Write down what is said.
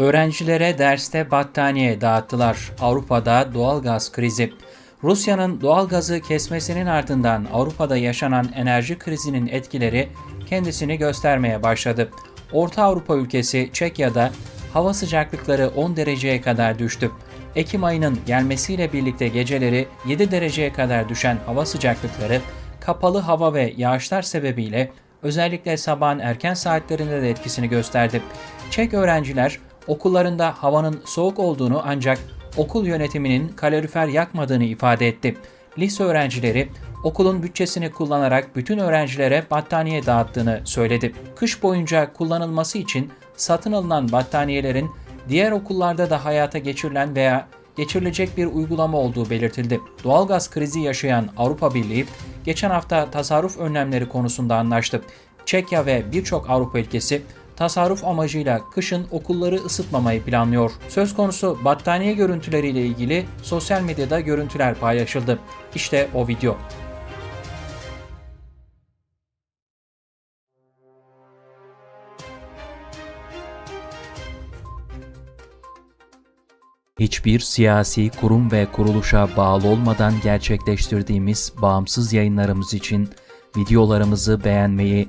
Öğrencilere derste battaniye dağıttılar. Avrupa'da doğalgaz krizi. Rusya'nın doğalgazı kesmesinin ardından Avrupa'da yaşanan enerji krizinin etkileri kendisini göstermeye başladı. Orta Avrupa ülkesi Çekya'da hava sıcaklıkları 10 dereceye kadar düştü. Ekim ayının gelmesiyle birlikte geceleri 7 dereceye kadar düşen hava sıcaklıkları kapalı hava ve yağışlar sebebiyle özellikle sabahın erken saatlerinde de etkisini gösterdi. Çek öğrenciler okullarında havanın soğuk olduğunu ancak okul yönetiminin kalorifer yakmadığını ifade etti. Lise öğrencileri okulun bütçesini kullanarak bütün öğrencilere battaniye dağıttığını söyledi. Kış boyunca kullanılması için satın alınan battaniyelerin diğer okullarda da hayata geçirilen veya geçirilecek bir uygulama olduğu belirtildi. Doğalgaz krizi yaşayan Avrupa Birliği geçen hafta tasarruf önlemleri konusunda anlaştı. Çekya ve birçok Avrupa ülkesi tasarruf amacıyla kışın okulları ısıtmamayı planlıyor. Söz konusu battaniye görüntüleriyle ilgili sosyal medyada görüntüler paylaşıldı. İşte o video. Hiçbir siyasi kurum ve kuruluşa bağlı olmadan gerçekleştirdiğimiz bağımsız yayınlarımız için videolarımızı beğenmeyi,